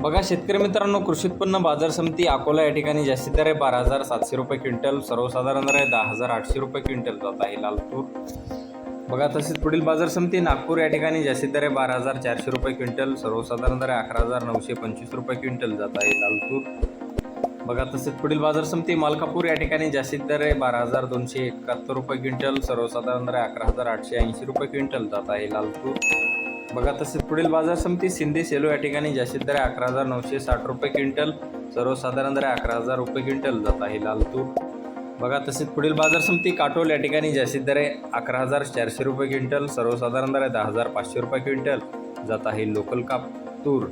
बघा शेतकरी मित्रांनो कृषी उत्पन्न बाजार समिती अकोला या ठिकाणी जास्तीत दर आहे बारा हजार सातशे रुपये क्विंटल सर्वसाधारण दर आहे दहा हजार आठशे रुपये क्विंटल जात आहे लालपूर बघा तसेच पुढील बाजार समिती नागपूर या ठिकाणी जास्तीत दर आहे बारा हजार चारशे रुपये क्विंटल सर्वसाधारण दर आहे अकरा हजार नऊशे पंचवीस रुपये क्विंटल जात आहे लालपूर बघा तसेच पुढील बाजार समिती मालकापूर या ठिकाणी जास्तीत दर आहे बारा हजार दोनशे एकाहत्तर रुपये क्विंटल सर्वसाधारण दर आहे अकरा हजार आठशे ऐंशी रुपये क्विंटल जात आहे लाल तूर. बघा तसेच पुढील बाजार समिती सिंधी सेलो या ठिकाणी जास्तीत दर अकरा हजार नऊशे साठ रुपये क्विंटल सर्वसाधारण दर अकरा हजार रुपये क्विंटल जात आहे लाल तूर. बघा तसेच पुढील बाजार समिती काटोल या ठिकाणी जास्तीत दर आहे अकरा हजार चारशे रुपये क्विंटल सर्वसाधारण दर आहे दहा हजार पाचशे रुपये क्विंटल जात आहे लोकल काप तूर.